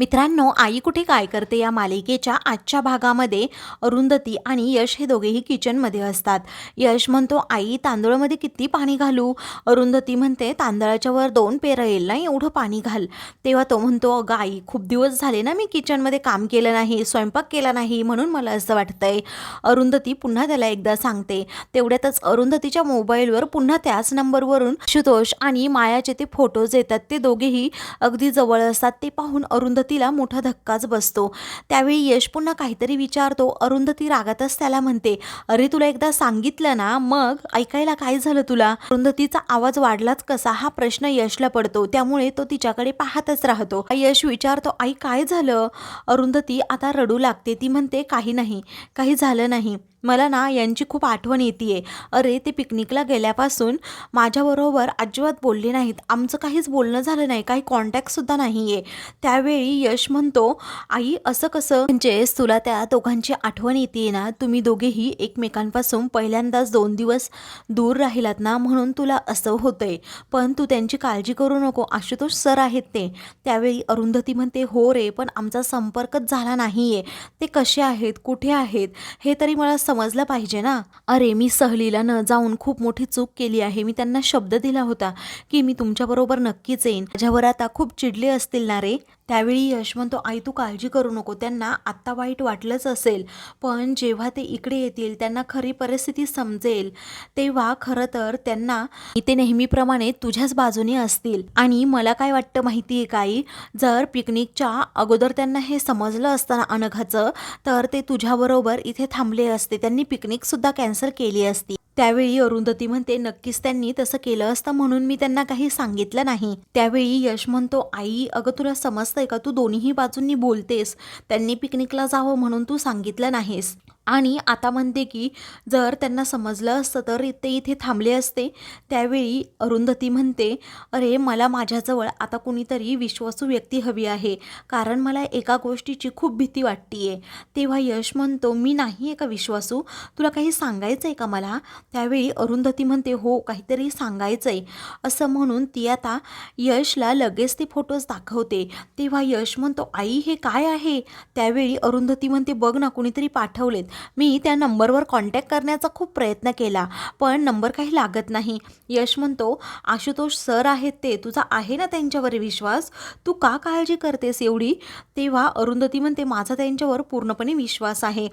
मित्रांनो आई कुठे काय करते या मालिकेच्या आजच्या भागामध्ये? अरुंधती आणि यश हे दोघेही किचनमध्ये असतात. यश म्हणतो आई तांदूळामध्ये किती पाणी घालू? अरुंधती म्हणते तांदळाच्या वर दोन पेरं येईल ना एवढं पाणी घाल. तेव्हा तो म्हणतो अगं आई खूप दिवस झाले ना मी किचनमध्ये काम केलं नाही स्वयंपाक केला नाही म्हणून मला असं वाटतंय. अरुंधती पुन्हा त्याला एकदा सांगते. तेवढ्यातच अरुंधतीच्या मोबाईलवर पुन्हा त्याच नंबरवरून शुतोष आणि मायाचे ते फोटोज येतात. ते दोघेही अगदी जवळ असतात. ते पाहून अरुंधती अरुंधतीला मोठा धक्काच बसतो. त्यावेळी यश पुन्हा काहीतरी विचारतो. अरुंधती रागातच त्याला म्हणते अरे तुला एकदा सांगितलं ना मग ऐकायला काय झालं तुला? अरुंधतीचा आवाज वाढलाच कसा? हा प्रश्न यशला पडतो. त्यामुळे तो तिच्याकडे पाहतच राहतो. यश विचारतो आई काय झालं? अरुंधती आता रडू लागते. ती म्हणते काही नाही काही झालं नाही. मला ना यांची खूप आठवण येते अरे ते पिकनिकला गेल्यापासून माझ्याबरोबर अजिबात बोलले नाहीत. आमचं काहीच बोलणं झालं नाही. काही कॉन्टॅक्टसुद्धा नाही आहे त्यावेळी यश म्हणतो आई असं कसं? म्हणजेच तुला त्या दोघांची आठवण येते ना तुम्ही दोघेही एकमेकांपासून पहिल्यांदाच दोन दिवस दूर राहिलात ना म्हणून तुला असं होतंय. पण तू त्यांची काळजी करू नको आशुतोष सर आहेत ते. त्यावेळी अरुंधती म्हणते हो रे पण आमचा संपर्कच झाला नाही आहे ते कसे आहेत कुठे आहेत हे तरी मला समजलं पाहिजे ना. अरे मी सहलीला न जाऊन खूप मोठी चूक केली आहे. मी त्यांना शब्द दिला होता की मी तुमच्याबरोबर नक्कीच येईन. माझ्यावर आता खूप चिडले असतील ना रे. त्यावेळी यश म्हणतो आई तू काळजी करू नको. त्यांना आत्ता वाईट वाटलंच असेल. पण जेव्हा ते इकडे येतील त्यांना खरी परिस्थिती समजेल. तेव्हा खरं तर त्यांना इथे नेहमीप्रमाणे तुझ्याच बाजूने असतील. आणि मला काय वाटतं माहिती आहे काही? जर पिकनिकच्या अगोदर त्यांना हे समजलं असताना अनघाचं तर ते तुझ्याबरोबर इथे थांबले असते. त्यांनी पिकनिकसुद्धा कॅन्सल केली असती. त्यावेळी अरुंधती म्हणते नक्कीच त्यांनी तसं केलं असतं म्हणून मी त्यांना काही सांगितलं नाही. त्यावेळी यश म्हणतो आई अगं तुला समजतंय का? तू दोन्हीही बाजूंनी बोलतेस. त्यांनी पिकनिकला जावं म्हणून तू सांगितलं नाहीस. आणि आता म्हणते की जर त्यांना समजलं असतं तर ते इथे थांबले असते. त्यावेळी अरुंधती म्हणते अरे मला माझ्याजवळ आता कुणीतरी विश्वासू व्यक्ती हवी आहे. कारण मला एका गोष्टीची खूप भीती वाटते तेव्हा यश म्हणतो मी नाही एका विश्वासू. तुला काही सांगायचं आहे का मला? त्यावेळी अरुंधती म्हणते हो काहीतरी सांगायचं आहे असं म्हणून ती आता यशला लगेच ते फोटोज दाखवते. तेव्हा यश म्हणतो आई हे काय आहे? त्यावेळी अरुंधती म्हणते बघ ना कुणीतरी पाठवलेत. मी त्या नंबरवर कॉन्टॅक्ट करण्याचा खूप प्रयत्न केला पण नंबर काही लागत नाही. यश म्हणतो आशुतोष सर आहेत ते तुझा आहे ना त्यांच्यावर विश्वास? तू का काळजी करतेस एवढी? तेव्हा अरुंधती म्हणते माझा त्यांच्यावर पूर्णपणे विश्वास आहे.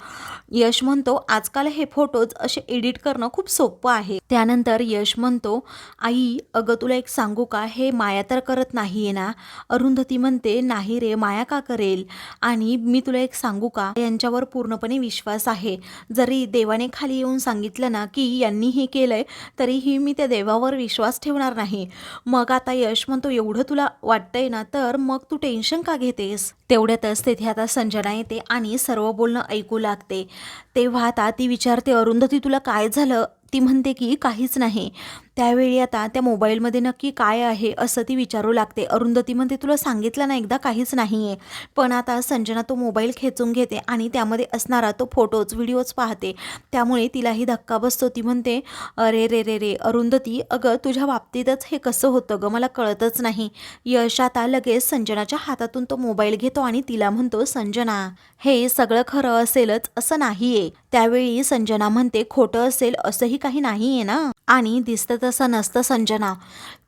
यश म्हणतो आजकाल हे फोटोज असे एडिट करणं खूप सोपं आहे. त्यानंतर यश म्हणतो आई अगं तुला एक सांगू का? हे माया तर करत नाही आहे ना? अरुंधती म्हणते नाही रे माया का करेल? आणि मी तुला एक सांगू का? यांच्यावर पूर्णपणे विश्वास आहे. जरी देवाने खाली येऊन सांगितलं ना की यांनी हे केलंय तरीही मी त्या देवावर विश्वास ठेवणार नाही. मग आता यश म्हणतो एवढं तुला वाटतंय ना तर मग तू टेन्शन का घेतेस? तेवढ्यातच तेथे आता संजना येते आणि सर्व बोलणं ऐकू लागते. तेव्हा आता ती विचारते अरुंधती तुला काय झालं? ती म्हणते की काहीच नाही. त्यावेळी आता त्या मोबाईलमध्ये नक्की काय आहे असं ती विचारू लागते. अरुंधती म्हणते तुला सांगितलं ना एकदा काहीच नाही आहे पण आता संजना तो मोबाईल खेचून घेते आणि त्यामध्ये असणारा तो फोटोज व्हिडिओज पाहते. त्यामुळे तिलाही धक्का बसतो. ती म्हणते अरे रे रे रे अरुंधती अगं तुझ्या बाबतीतच हे कसं होतं गं? मला कळतच नाही. यश आता लगेच संजनाच्या हातातून तो मोबाईल घेतो आणि तिला म्हणतो संजना हे सगळं खरं असेलच असं नाही आहे त्यावेळी संजना म्हणते खोटं असेल असंही काही नाही आहे ना? आणि दिसतं तसं नसतं संजना.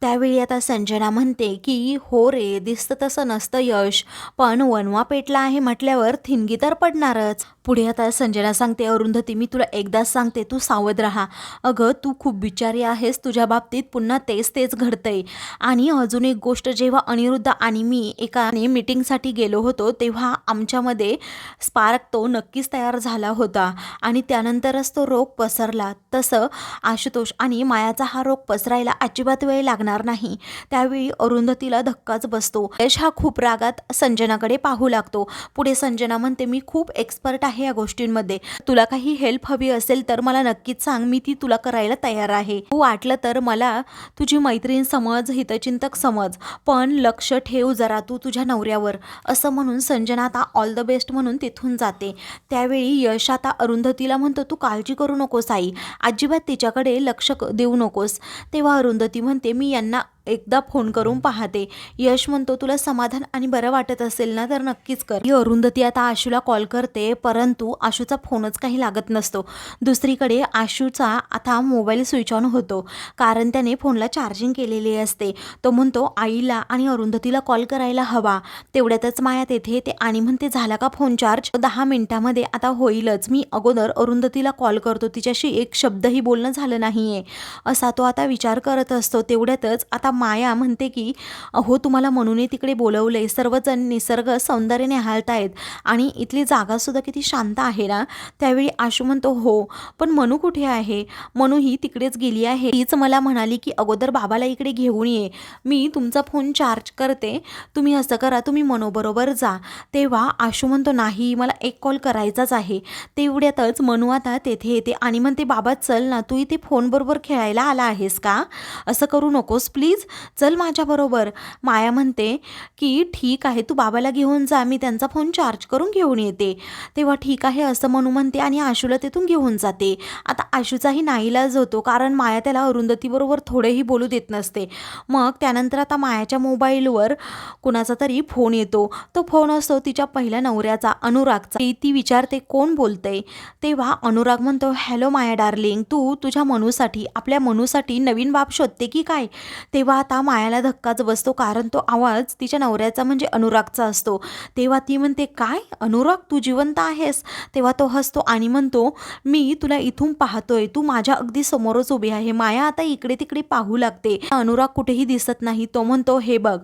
त्यावेळी आता संजना म्हणते की हो रे दिसतं तसं नसतं यश पण वनवा पेटला आहे म्हटल्यावर थिंगी तर पडणारच. पुढे आता संजना सांगते अरुंधती मी तुला एकदाच सांगते तू सावध राहा. अगं तू खूप बिचारी आहेस तुझ्या बाबतीत पुन्हा तेच तेच घडतंय. आणि अजून एक गोष्ट जेव्हा अनिरुद्ध आणि मी एकाने मीटिंगसाठी गेलो होतो तेव्हा आमच्यामध्ये स्पार्क तो नक्कीच तयार झाला होता. आणि त्यानंतरच तो रोग पसरला. तसं आशुतोष आणि मायाचा हा रोग पसरायला अजिबात वेळ लागणार नाही. त्यावेळी अरुंधतीला धक्काच बसतो. यश हा खूप रागात संजनाकडे पाहू लागतो. पुढे संजना म्हणते मी खूप एक्सपर्ट आहे या गोष्टींमध्ये. तुला काही हेल्प हवी असेल तर मला नक्कीच सांग. मी ती तुला करायला तयार आहे. तू वाटलं तर मला तुझी मैत्रीण समज हितचिंतक समज पण लक्ष ठेव जरा तू तुझ्या नवऱ्यावर. असं म्हणून संजना आता ऑल द बेस्ट म्हणून तिथून जाते. त्यावेळी यश आता अरुंधतीला म्हणतो तू काळजी करू नकोस आई. अजिबात तिच्याकडे लक्ष देऊ नकोस. तेव्हा अरुंधती म्हणते मी यांना एकदा फोन करून पाहते. यश म्हणतो तुला समाधान आणि बरं वाटत असेल ना तर नक्कीच कर. ही अरुंधती आता आशूला कॉल करते परंतु आशूचा फोनच काही लागत नसतो. दुसरीकडे आशूचा आता मोबाईल स्विच ऑन होतो कारण त्याने फोनला चार्जिंग केलेली असते. तो म्हणतो आईला आणि अरुंधतीला कॉल करायला हवा. तेवढ्यातच माया तेथे येते आणि म्हणते झाला का फोन चार्ज दहा मिनिटामध्ये आता होईलच. मी अगोदर अरुंधतीला कॉल करतो. तिच्याशी एक शब्दही बोलणं झालं नाहीये. असा तो आता विचार करत असतो. तेवढ्यातच आता माया म्हणते की अहो तुम्हाला म्हणूनही तिकडे बोलवलंय. सर्वजण निसर्ग सौंदर्य निहाळतायत आणि इथली जागासुद्धा किती शांत आहे ना? त्यावेळी आशू म्हणतो हो पण मनू कुठे आहे? मनू ही तिकडेच गेली आहे. तीच मला म्हणाली की अगोदर बाबाला इकडे घेऊन ये. मी तुमचा फोन चार्ज करते. तुम्ही असं करा तुम्ही मनोबरोबर जा. तेव्हा आशू म्हणतो नाही मला एक कॉल करायचाच आहे. तेवढ्यातच मनू आता तेथे येते आणि म्हणते बाबा चल ना. तू इथे फोनबरोबर खेळायला आला आहेस का? असं करू नकोस प्लीज. चल माझ्याबरोबर माया म्हणते की ठीक आहे तू बाबाला घेऊन जा मी त्यांचा फोन चार्ज करून घेऊन येते. तेव्हा ठीक आहे असं म्हणू म्हणते आणि आशूला तिथून घेऊन जाते. आता आशूचाही नाईलाज होतो कारण माया त्याला अरुंधतीबरोबर थोडेही बोलू देत नसते. मग त्यानंतर आता मायाच्या मोबाईलवर कुणाचा तरी फोन येतो. तो फोन असतो तिच्या पहिल्या नवऱ्याचा अनुरागचा. ती- ती विचारते कोण बोलतंय? तेव्हा अनुराग म्हणतो हॅलो माया डार्लिंग तू तुझ्या मनूसाठी आपल्या मनूसाठी नवीन बाप शोधते की काय? तेव्हा आता मायाला धक्काच बसतो कारण तो आवाज तिच्या नवऱ्याचा म्हणजे अनुरागचा असतो. तेव्हा ती म्हणते काय? अनुराग तू जिवंत आहेस? तेव्हा तो हसतो आणि म्हणतो मी तुला इथून पाहतोय. तू माझ्या अगदी समोरच उभी आहे. माया आता इकडे तिकडे पाहू लागते. अनुराग कुठेही दिसत नाही. तो म्हणतो हे बघ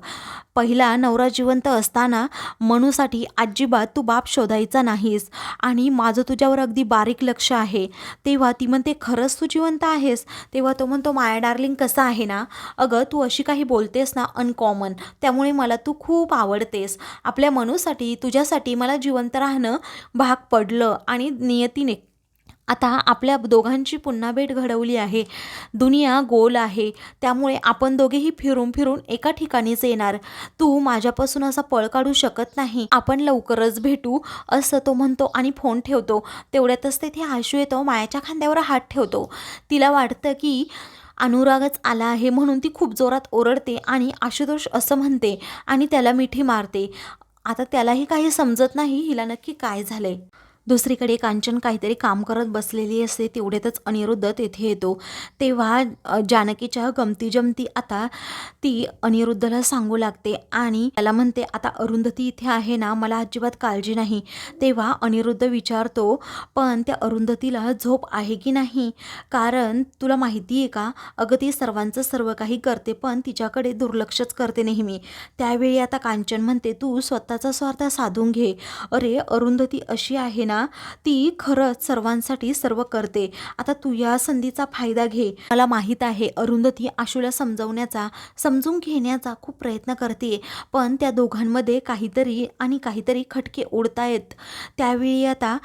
पहिला नवरा जिवंत असताना मनूसाठी अजिबात तू बाप शोधायचा नाहीस. आणि माझं तुझ्यावर अगदी बारीक लक्ष आहे. तेव्हा ती म्हणते खरंच तू जिवंत आहेस? तेव्हा तो म्हणतो माया डार्लिंग कसं आहे ना? अगं तू अशी काही बोलतेस ना अनकॉमन त्यामुळे मला तू खूप आवडतेस. आपल्या मनूसाठी तुझ्यासाठी मला जिवंत राहणं भाग पडलं आणि नियतीने आता आपल्या दोघांची पुन्हा भेट घडवली आहे. दुनिया गोल आहे. त्यामुळे आपण दोघेही फिरून फिरून एका ठिकाणीच येणार. तू माझ्यापासून असा पळ काढू शकत नाही. आपण लवकरच भेटू असं तो म्हणतो आणि फोन ठेवतो. तेवढ्यातच तेथे आशू येतो मायाच्या खांद्यावर हात ठेवतो. तिला वाटतं की अनुरागच आला आहे म्हणून ती खूप जोरात ओरडते आणि आशुतोष असं म्हणते आणि त्याला मिठी मारते. आता त्यालाही काही समजत नाही हिला नक्की काय झालंय? दुसरीकडे कांचन काहीतरी काम करत बसलेली असते तेवढ्यातच अनिरुद्ध तेथे येतो. तेव्हा जानकीच्या गमती जमती आता ती अनिरुद्धला सांगू लागते आणि त्याला म्हणते आता अरुंधती इथे आहे ना मला अजिबात काळजी नाही. तेव्हा अनिरुद्ध विचारतो पण त्या अरुंधतीला झोप आहे की नाही? कारण तुला माहिती आहे का? अगं ती सर्वांचं सर्व काही करते पण तिच्याकडे दुर्लक्षच करते नेहमी. त्यावेळी आता कांचन म्हणते तू स्वतःचा स्वार्थ साधून घे. अरे अरुंधती अशी आहे ना ती खरंच सर्वांसाठी सर्व करते. आता तू या संधीचा फायदा घे. मला माहीत आहे अरुंधती आशूला समजवण्याचा समजून घेण्याचा खूप प्रयत्न करते. पण त्या दोघांमध्ये काहीतरी आणि काहीतरी खटके ओढतायत. त्यावेळी आता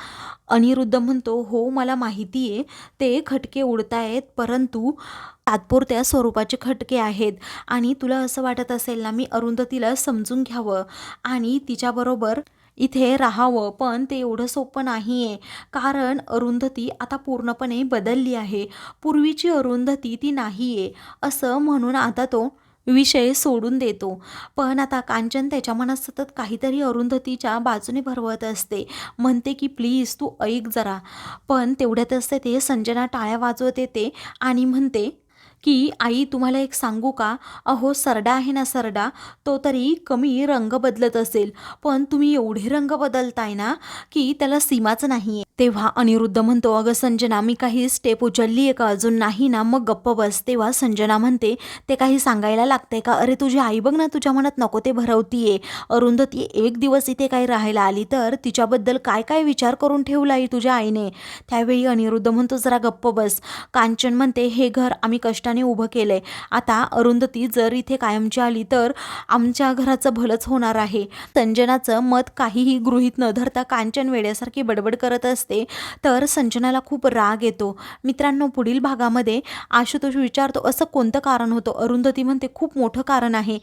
अनिरुद्ध म्हणतो हो मला माहिती आहे ते खटके उडतायत परंतु तात्पुरत्या स्वरूपाचे खटके आहेत. आणि तुला असं वाटत असेल ना मी अरुंधतीला समजून घ्यावं आणि तिच्याबरोबर इथे राहावं पण ते एवढं सोपं नाही आहे कारण अरुंधती आता पूर्णपणे बदलली आहे. पूर्वीची अरुंधती ती नाही आहे असं म्हणून आता तो विषय सोडून देतो. पण आता कांचन त्याच्या मनात सतत काहीतरी अरुंधतीच्या बाजूने भरवत असते. म्हणते की प्लीज तू ऐक जरा. पण तेवढ्यातच ते संजना टाळ्या वाजवत येते आणि म्हणते की आई तुम्हाला एक सांगू का? अहो सरडा आहे ना सरडा. तो तरी कमी रंग बदलत असेल. पण तुम्ही एवढे रंग बदलताय ना की त्याला सीमाच नाही आहे तेव्हा अनिरुद्ध म्हणतो अगं संजना मी काही स्टेप उचलली आहे का अजून? नाही ना. मग गप्प बस. तेव्हा संजना म्हणते ते काही सांगायला लागतंय का? अरे तुझी आई बघ ना तुझ्या मनात नको ते भरवतीये. अरुंधती एक दिवस इथे काही राहायला आली तर तिच्याबद्दल काय काय विचार करून ठेवला आहे तुझ्या आईने? त्यावेळी अनिरुद्ध म्हणतो जरा गप्प बस. कांचन म्हणते हे घर आम्ही कष्टाने उभं केलं आहे आता अरुंधती जर इथे कायमची आली तर आमच्या घराचं भलंच होणार आहे. संजनाचं मत काहीही गृहीत न धरता कांचन वेड्यासारखी बडबड करत असते. असते. तर संजनाला खूप राग येतो. मित्रांनो पुढील भागामध्ये आशुतोष विचारतो असं कोणतं कारण होतं? अरुंधती म्हणते खूप मोठं कारण आहे.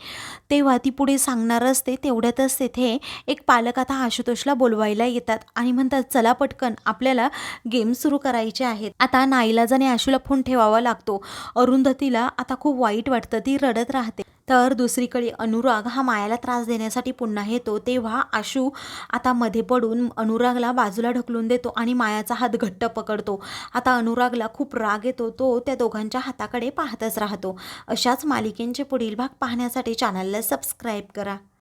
तेव्हा ती पुढे सांगणार असते तेवढ्यातच तेथे एक पालक आता आशुतोषला बोलवायला येतात आणि म्हणतात चला पटकन आपल्याला गेम सुरू करायचे आहेत. आता नाईलाजाने आशूला फोन ठेवावा लागतो. अरुंधतीला आता खूप वाईट वाटतं ती रडत राहते. तर दुसरीकडे अनुराग हा मायाला त्रास देण्यासाठी पुन्हा येतो. तेव्हा आशू आता मध्ये पडून अनुरागला बाजूला ढकलून देतो आणि मायाचा हात घट्ट पकडतो. आता अनुरागला खूप राग येतो. तो त्या दोघांच्या हाताकडे पाहतच राहतो. अशाच मालिकेंचे पुढील भाग पाहण्यासाठी चॅनलला सबस्क्राईब करा.